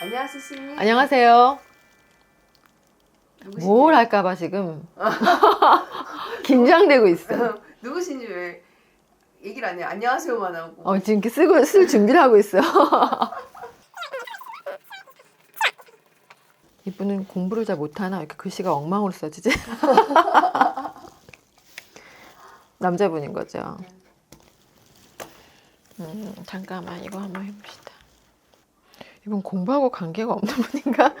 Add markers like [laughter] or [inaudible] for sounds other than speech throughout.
안녕하세요, 스님. 안녕하세요. 누구신지, 뭘 할까봐 지금 [laughs] 긴장되고 있어. 누구신지 왜 얘기를 안 해? 안녕하세요만 하고. 어, 지금 이렇게 쓰고 쓸 준비를 하고 있어. [laughs] 이분은 공부를 잘 못하나? 왜 이렇게 글씨가 엉망으로 써지지? [laughs] 남자분인 거죠. 음, 잠깐만 이거 한번 해봅시다. 이분 공부하고 관계가 없는 [laughs] 분인가?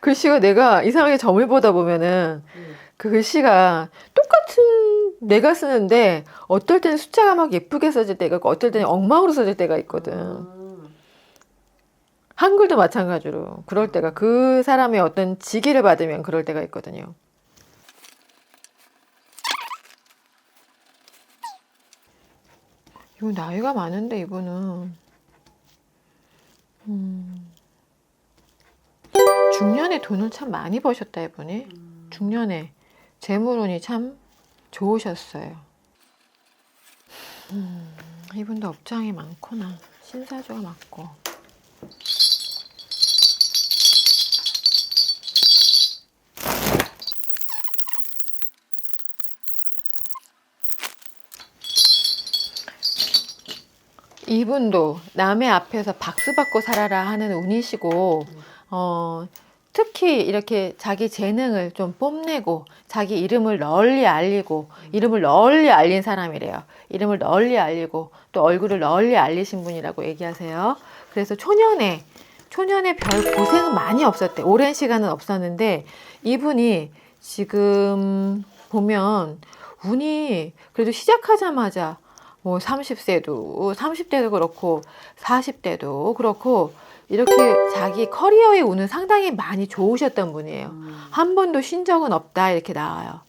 글씨가 내가 이상하게 점을 보다 보면은 음. 그 글씨가 똑같은 내가 쓰는데 어떨 때는 숫자가 막 예쁘게 써질 때가 있고 어떨 때는 엉망으로 써질 때가 있거든. 음. 한글도 마찬가지로 그럴 때가 그 사람의 어떤 직위를 받으면 그럴 때가 있거든요. 이거 나이가 많은데 이분은 음, 중년에 돈을 참 많이 버셨다 이분이 음. 중년에 재물운이 참 좋으셨어요. 음, 이분도 업장이 많구나. 신사주가 많고. 이분도 남의 앞에서 박수 받고 살아라 하는 운이시고, 어, 특히 이렇게 자기 재능을 좀 뽐내고 자기 이름을 널리 알리고 이름을 널리 알린 사람이래요. 이름을 널리 알리고 또 얼굴을 널리 알리신 분이라고 얘기하세요. 그래서 초년에 초년에 별 고생은 많이 없었대. 오랜 시간은 없었는데 이분이 지금 보면 운이 그래도 시작하자마자 뭐 30세도 30대도 그렇고 40대도 그렇고 이렇게 자기 커리어의 운은 상당히 많이 좋으셨던 분이에요. 음. 한 번도 쉰 적은 없다 이렇게 나와요.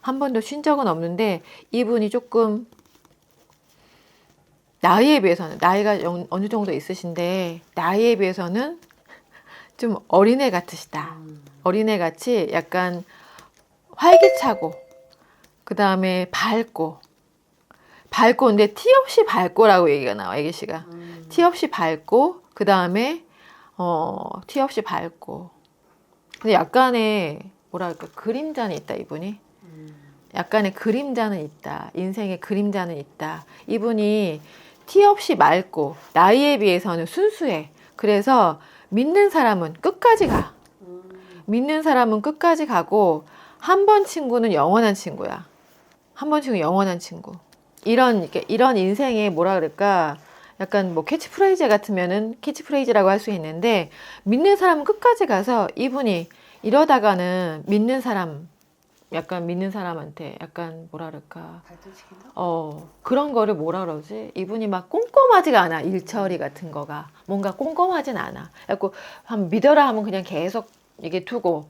한 번도 쉰 적은 없는데 이분이 조금 나이에 비해서는 나이가 영- 어느 정도 있으신데 나이에 비해서는 [laughs] 좀 어린애 같으시다. 음. 어린애 같이 약간 활기차고 그 다음에 밝고 밝고 근데 티 없이 밝고라고 얘기가 나와 애기 씨가 음. 티 없이 밝고 그 다음에 어, 티 없이 밝고 근데 약간의 뭐랄까 그림자는 있다 이분이 음. 약간의 그림자는 있다 인생의 그림자는 있다 이분이 티 없이 맑고 나이에 비해서는 순수해 그래서 믿는 사람은 끝까지 가 음. 믿는 사람은 끝까지 가고 한 번 친구는 영원한 친구야. 한 번 친구 영원한 친구. 이런 이렇게 이런 인생의 뭐라 그럴까? 약간 뭐 캐치프레이즈 같으면은 캐치프레이즈라고 할 수 있는데 믿는 사람은 끝까지 가서 이분이 이러다가는 믿는 사람 약간 믿는 사람한테 약간 뭐라 그럴까? 어 그런 거를 뭐라 그러지? 이분이 막 꼼꼼하지가 않아 일처리 같은 거가 뭔가 꼼꼼하진 않아. 그래갖고 한 믿어라 하면 그냥 계속 이게 두고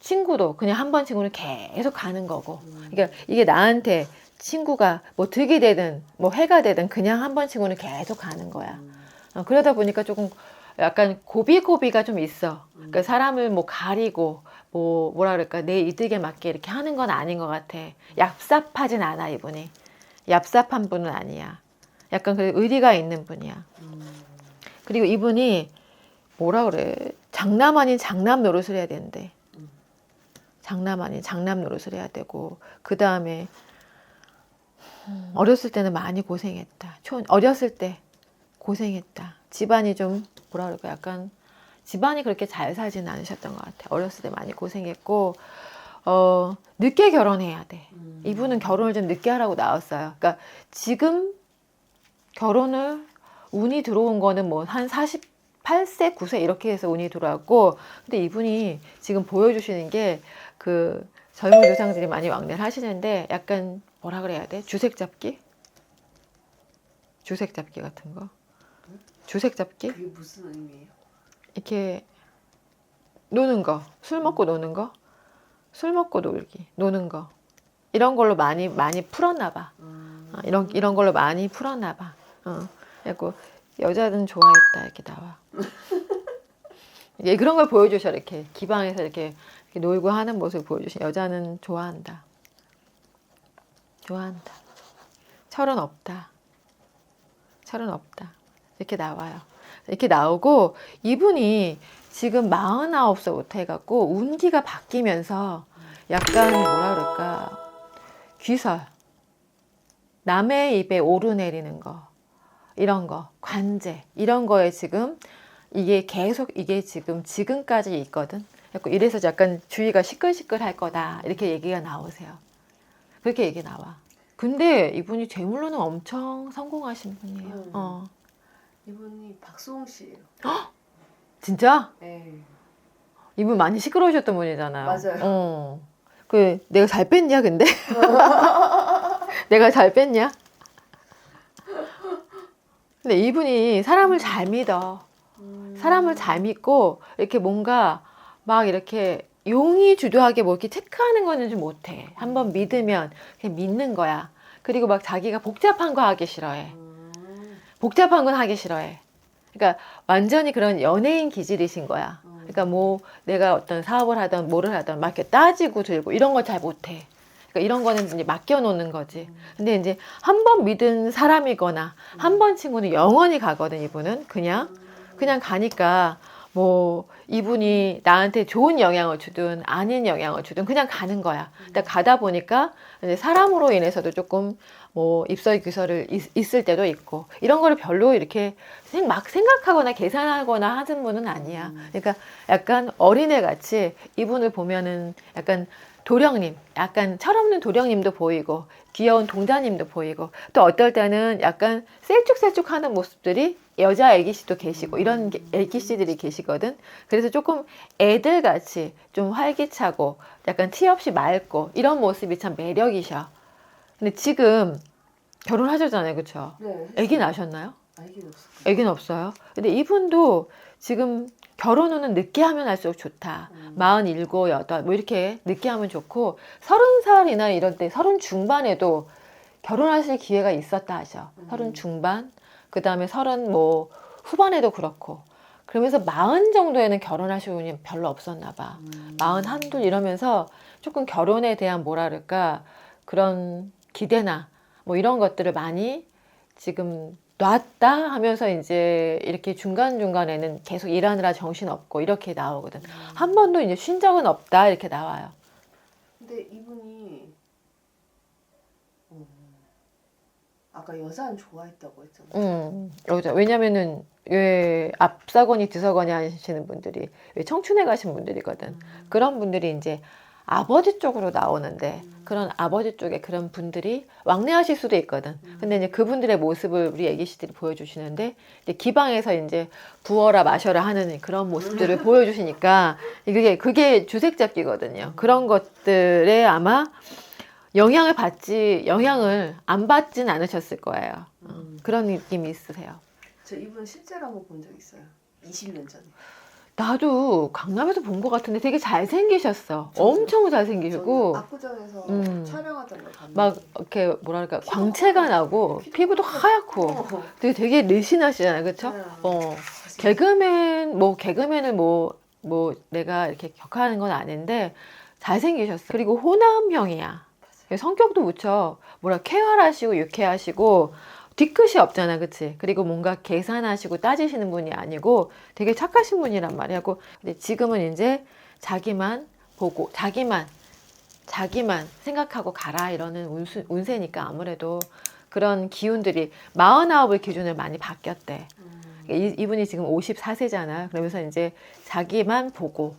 친구도 그냥 한 번 친구는 계속 가는 거고. 음. 그러니까 이게 나한테 친구가 뭐 득이 되든 뭐 해가 되든 그냥 한번 친구는 계속 가는 거야. 음. 어, 그러다 보니까 조금 약간 고비고비가 좀 있어. 그러니까 음. 사람을 뭐 가리고 뭐 뭐라 그럴까 내 이득에 맞게 이렇게 하는 건 아닌 것 같아. 얍삽하진 않아 이분이. 얍삽한 분은 아니야. 약간 그 의리가 있는 분이야. 음. 그리고 이분이 뭐라 그래 장남 아닌 장남 노릇을 해야 된대. 음. 장남 아닌 장남 노릇을 해야 되고 그 다음에 어렸을 때는 많이 고생했다. 초 어렸을 때 고생했다. 집안이 좀 뭐라 그럴까 약간 집안이 그렇게 잘 살지는 않으셨던 것 같아. 어렸을 때 많이 고생했고 어 늦게 결혼해야 돼. 음. 이분은 결혼을 좀 늦게 하라고 나왔어요. 그러니까 지금 결혼을 운이 들어온 거는 뭐 한 48세, 9세 이렇게 해서 운이 들어왔고 근데 이분이 지금 보여주시는 게 그 젊은 조상들이 많이 왕래를 하시는데 약간 뭐라 그래야 돼? 주색 잡기? 주색 잡기 같은 거? 주색 잡기? 그게 무슨 의미예요? 이렇게 노는 거, 술 먹고 노는 거, 술 먹고 놀기, 노는 거 이런 걸로 많이 많이 풀었나 봐. 음. 어, 이런 이런 걸로 많이 풀었나 봐. 어, 그래고 여자는 좋아했다 이렇게 나와. [laughs] 예, 그런 걸 보여주셔 이렇게 기방에서 이렇게, 이렇게 놀고 하는 모습 보여주신 여자는 좋아한다. 좋아한다. 철은 없다. 철은 없다. 이렇게 나와요. 이렇게 나오고 이분이 지금 49세부터 해갖고 운기가 바뀌면서 약간 뭐라 그럴까 귀설 남의 입에 오르내리는 거 이런 거 관제 이런 거에 지금 이게 계속 이게 지금 지금까지 있거든. 이래서 약간 주위가 시끌시끌할 거다 이렇게 얘기가 나오세요. 그렇게 얘기 나와. 근데 이분이 재물로는 엄청 성공하신 분이에요. 음. 어. 이분이 박수홍 씨예요. 진짜? 네. 이분 많이 시끄러우셨던 분이잖아요. 맞아요. 어. 그 내가 잘 뺐냐 근데? [laughs] 내가 잘 뺐냐? 근데 이분이 사람을 잘 믿어. 음. 사람을 잘 믿고 이렇게 뭔가 막 이렇게 용이 주도하게 뭐 이렇게 체크하는 거는 좀 못해. 한번 믿으면 그냥 믿는 거야. 그리고 막 자기가 복잡한 거 하기 싫어해. 음. 복잡한 건 하기 싫어해. 그러니까 완전히 그런 연예인 기질이신 거야. 음. 그러니까 뭐 내가 어떤 사업을 하던 뭐를 하던 막 이렇게 따지고 들고 이런 거잘 못해. 그러니까 이런 거는 이제 맡겨놓는 거지. 근데 이제 한 번 믿은 사람이거나 한 번 친구는 영원히 가거든 이분은 그냥 그냥 가니까 뭐 이분이 나한테 좋은 영향을 주든 아닌 영향을 주든 그냥 가는 거야. 근데 가다 보니까 이제 사람으로 인해서도 조금 뭐 입설귀설을 있- 있을 때도 있고 이런 거를 별로 이렇게 생- 막 생각하거나 계산하거나 하는 분은 아니야. 그러니까 약간 어린애 같이 이분을 보면은 약간 도령님, 약간 철없는 도령님도 보이고 귀여운 동자님도 보이고 또 어떨 때는 약간 셀쭉셀쭉하는 모습들이 여자 애기씨도 계시고 이런 게- 애기씨들이 계시거든. 그래서 조금 애들 같이 좀 활기차고 약간 티 없이 맑고 이런 모습이 참 매력이셔. 근데 지금 결혼하셨잖아요, 그렇죠? 네. 애기 나셨나요? 아기는 없을 거예요. 애기는 없어요. 근데 이분도 지금 결혼은 늦게 하면 할수록 좋다. 음. 마흔 일곱, 여덟, 뭐 이렇게 늦게 하면 좋고, 서른 살이나 이럴 때, 서른 중반에도 결혼하실 기회가 있었다 하셔. 음. 서른 중반, 그 다음에 서른 뭐 후반에도 그렇고. 그러면서 마흔 정도에는 결혼하실 운이 별로 없었나 봐. 음. 마흔 한둘 이러면서 조금 결혼에 대한 뭐라 그럴까 그런 기대나 뭐 이런 것들을 많이 지금 놨다 하면서 이제 이렇게 중간중간에는 계속 일하느라 정신 없고 이렇게 나오거든. 한 번도 이제 쉰 적은 없다 이렇게 나와요. 근데 이분이 음, 아까 여자는 좋아했다고 했잖아요. 음, 여자. 왜냐면은 왜 앞사거니 뒤사거니 하시는 분들이 왜 청춘에 가신 분들이거든. 음. 그런 분들이 이제 아버지 쪽으로 나오는데 그런 아버지 쪽에 그런 분들이 왕래하실 수도 있거든. 근데 이제 그분들의 모습을 우리 애기씨들이 보여주시는데 이제 기방에서 이제 부어라 마셔라 하는 그런 모습들을 보여주시니까 그게 그게 주색 잡기거든요. 그런 것들에 아마 영향을 받지 영향을 안 받진 않으셨을 거예요. 어, 음. 그런 느낌이 있으세요. 저 이분 실제로 한번 본 적 있어요. 20년 전에. 나도 강남에서 본 것 같은데 되게 잘생기셨어. 엄청 잘생기시고 압구정에서 음. 촬영하던 걸 봤는데 막 이렇게 뭐랄까 광채가 나고 피부도 하얗고 어. 되게 되게 늘씬하시잖아요, 그렇죠? 네. 어 개그맨 뭐 개그맨을 뭐뭐 내가 이렇게 격하는 건 아닌데 잘생기셨어. 그리고 호남형이야. 성격도 무척 뭐라 쾌활하시고 유쾌하시고 뒤끝이 없잖아, 그치? 그리고 뭔가 계산하시고 따지시는 분이 아니고 되게 착하신 분이란 말이야. 고 근데 지금은 이제 자기만 보고 자기만 자기만 생각하고 가라 이러는 운수, 운세니까 아무래도 그런 기운들이 마흔아홉을 기준으로 많이 바뀌었대. 음. 이, 이분이 지금 54세잖아요. 그러면서 이제 자기만 보고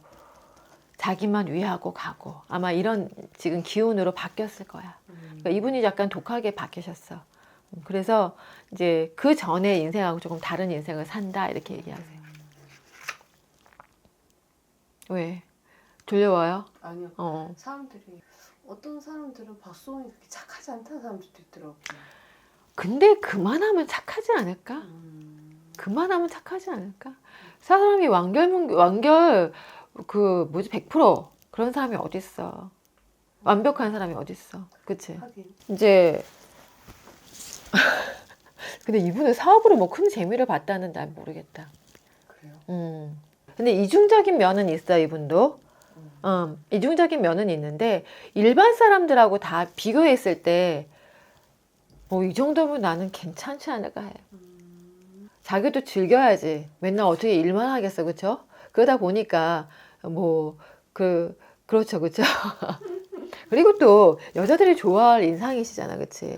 자기만 위하고 가고 아마 이런 지금 기운으로 바뀌었을 거야. 음. 그러니까 이분이 약간 독하게 바뀌셨어. 음, 그래서 이제 그 전에 인생하고 조금 다른 인생을 산다 이렇게 얘기하세요. 왜? 졸려워요? 아니요. 어. 사람들이 어떤 사람들은 박수홍이 그렇게 착하지 않다는 사람들도 있더라고요. 근데 그만하면 착하지 않을까? 음. 그만하면 착하지 않을까? 사람이 완결 완결 그 뭐지 100% 그런 사람이 어딨어? 완벽한 사람이 어딨어? 그치? 하긴. 이제 [laughs] 근데 이분은 사업으로 뭐 큰 재미를 봤다는 난 모르겠다. 그래요. 음. 근데 이중적인 면은 있어 이분도. 음. 음, 이중적인 면은 있는데 일반 사람들하고 다 비교했을 때 뭐 이 정도면 나는 괜찮지 않을까 해. 음. 자기도 즐겨야지. 맨날 어떻게 일만 하겠어, 그쵸? 그러다 보니까 뭐 그 그렇죠, 그쵸? [laughs] 그리고 또 여자들이 좋아할 인상이시잖아, 그치?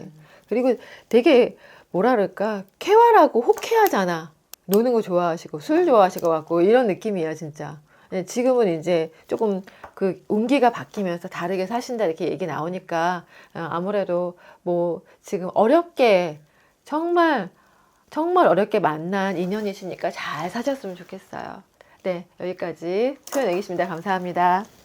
그리고 되게 뭐라 그럴까 쾌활하고 호쾌하잖아. 노는 거 좋아하시고 술 좋아하시고 갖고 이런 느낌이야, 진짜. 네, 지금은 이제 조금 그 운기가 바뀌면서 다르게 사신다 이렇게 얘기 나오니까 어, 아무래도 뭐 지금 어렵게 정말 정말 어렵게 만난 인연이시니까 잘 사셨으면 좋겠어요. 네, 여기까지 표현 내겠습니다. 감사합니다.